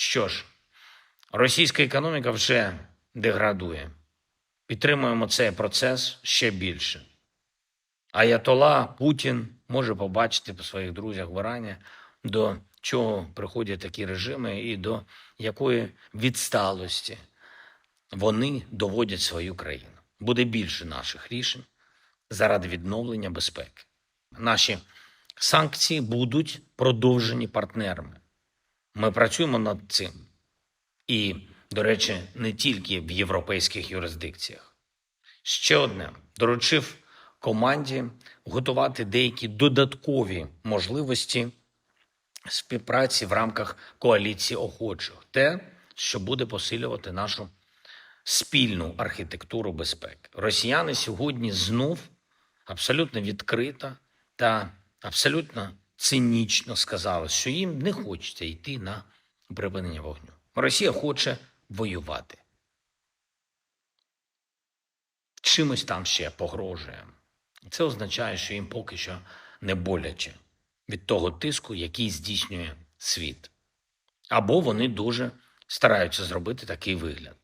Що ж, російська економіка вже деградує. Підтримуємо цей процес ще більше. Аятола Путін може побачити по своїх друзях в Ірані, до чого приходять такі режими і до якої відсталості вони доводять свою країну. Буде більше наших рішень заради відновлення безпеки. Наші санкції будуть продовжені партнерами. Ми працюємо над цим. І, до речі, не тільки в європейських юрисдикціях. Ще одне доручив команді готувати деякі додаткові можливості співпраці в рамках коаліції охочих, те, що буде посилювати нашу спільну архітектуру безпеки. Росіяни сьогодні знов абсолютно відкрито та абсолютно цинічно сказали, що їм не хочеться йти на припинення вогню. Росія хоче воювати. Чимось там ще погрожує. Це означає, що їм поки що не боляче від того тиску, який здійснює світ. Або вони дуже стараються зробити такий вигляд.